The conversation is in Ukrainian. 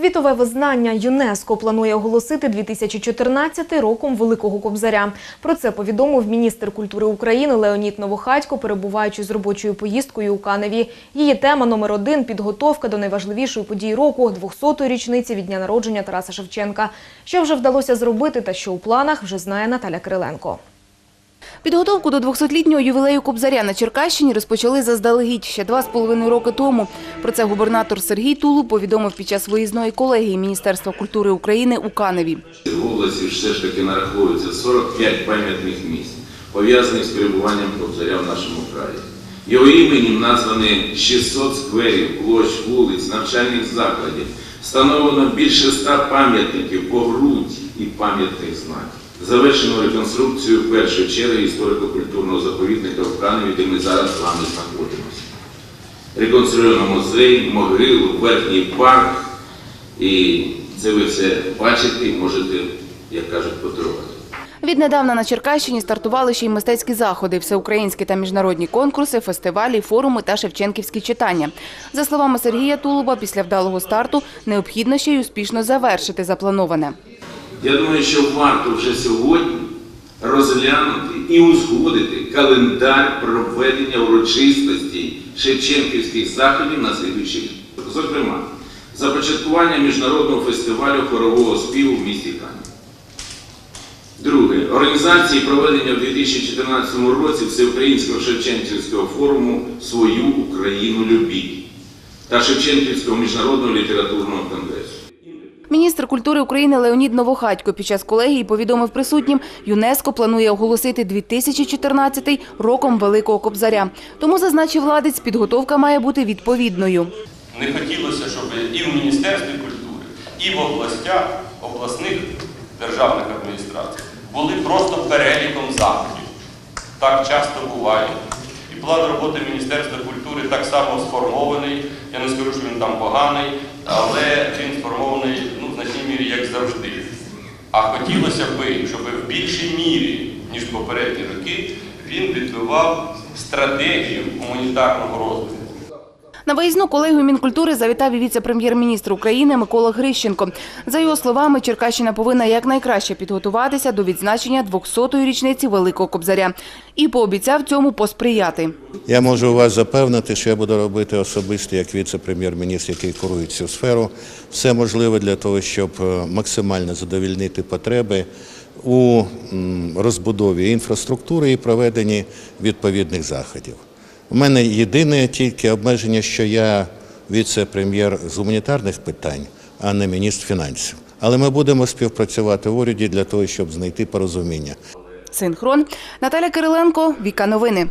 Світове визнання ЮНЕСКО планує оголосити 2014 роком Великого Кобзаря. Про це повідомив міністр культури України Леонід Новохатько, перебуваючи з робочою поїздкою у Каневі. Її тема номер один – підготовка до найважливішої події року – 200-ї річниці від дня народження Тараса Шевченка. Що вже вдалося зробити та що у планах, вже знає Наталя Кириленко. Підготовку до 200-літнього ювілею Кобзаря на Черкащині розпочали заздалегідь ще два з половиною роки тому. Про це губернатор Сергій Тулуб повідомив під час виїзної колегії Міністерства культури України у Каневі. В області все ж таки нараховується 45 пам'ятних місць, пов'язаних з перебуванням Кобзаря в нашому краї. Його іменем названі 600 скверів, площ, вулиць, навчальних закладів. Встановлено більше 100 пам'ятників по і пам'ятних знаків. Завершено реконструкцію першої черги історико-культурного заповідника в Каневі, де ми зараз з вами знаходимося. Реконструйовано музей, могилу, верхній парк. І це ви все бачите і можете, як кажуть, подарувати. Віднедавна на Черкащині стартували ще й мистецькі заходи, всеукраїнські та міжнародні конкурси, фестивалі, форуми та шевченківські читання. За словами Сергія Тулуба, після вдалого старту необхідно ще й успішно завершити заплановане. Я думаю, що варто вже сьогодні розглянути і узгодити календар проведення урочистостей Шевченківських заходів на слідуючий рік. Зокрема, започаткування міжнародного фестивалю хорового співу в місті Кані. Друге. Організації проведення в 2014 році Всеукраїнського Шевченківського форуму Свою Україну любіть та Шевченківського міжнародного літературного конгресу. Міністр культури України Леонід Новохатько під час колегії повідомив присутнім, ЮНЕСКО планує оголосити 2014 роком Великого Кобзаря. Тому зазначив владець, підготовка має бути відповідною. Не хотілося, щоб і в Міністерстві культури, і в областях, обласних державних адміністрацій були просто переліком заходів. Так часто буває. І план роботи Міністерства культури так само сформований. Я не скажу, що він там поганий, але він сформований ну, в значній мірі, як завжди. А хотілося б, щоб в більшій мірі, ніж попередні роки, він відбивав стратегію гуманітарного розвитку. На виїзну колегію Мінкультури завітав і віце-прем'єр-міністр України Микола Грищенко. За його словами, Черкащина повинна якнайкраще підготуватися до відзначення 200-ї річниці Великого Кобзаря і пообіцяв цьому посприяти. Я можу вас запевнити, що я буду робити особисто як віце-прем'єр-міністр, який курує цю сферу, все можливе для того, щоб е, максимально задовільнити потреби у розбудові інфраструктури і проведенні відповідних заходів. У мене єдине тільки обмеження, що я віце-прем'єр з гуманітарних питань, а не міністр фінансів. Але ми будемо співпрацювати в уряді для того, щоб знайти порозуміння. Синхрон Наталя Кириленко, Віка Новини.